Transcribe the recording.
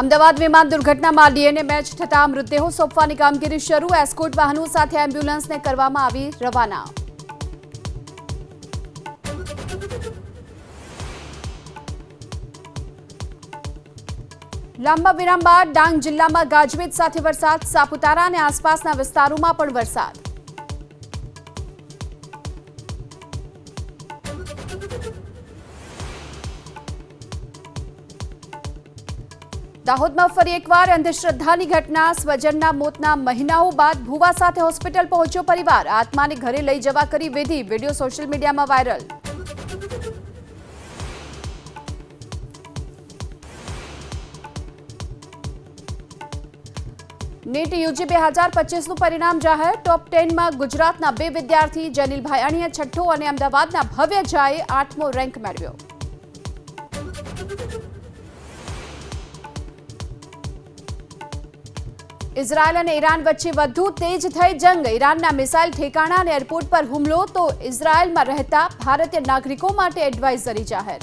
અમદાવાદ વિમાન દુર્ઘટનામાં DNA match થતા મૃતદેહો સોંપવાની કામગીરી શરૂ. એસ્કોટ વાહનો સાથે એમ્બ્યુલન્સને કરવામાં આવી રવાના. લાંબા વિરામ બાદ ડાંગ જિલ્લામાં ગાજવીજ સાથે વરસાદ, સાપુતારા અને આસપાસના વિસ્તારોમાં પણ વરસાદ. દાહોદમાં ફરી એકવાર અંધશ્રદ્ધાની ઘટના, સ્વજનના મોતના મહિનાઓ બાદ ભુવા સાથે હોસ્પિટલ પહોંચ્યો પરિવાર. આત્માને ઘરે લઈ જવા કરી વિધિ, વીડિયો સોશિયલ મીડિયામાં વાયરલ. નીટ યુજી બે હજાર પચીસનું પરિણામ જાહેર. ટોપ ટેનમાં ગુજરાતના બે વિદ્યાર્થી જનીલભાઈ ભાયાણીએ છઠ્ઠો અને અમદાવાદના ભવ્ય ઝાએ આઠમો રેન્ક મેળવ્યો. ઇઝરાયલ અને ઈરાન વચ્ચે વધુ તેજ થઈ જંગ. ઈરાનના મિસાઇલ ઠેકાણા અને એરપોર્ટ પર હુમલો, તો ઇઝરાયલમાં રહેતા ભારતીય નાગરિકો માટે એડવાઇઝરી જાહેર.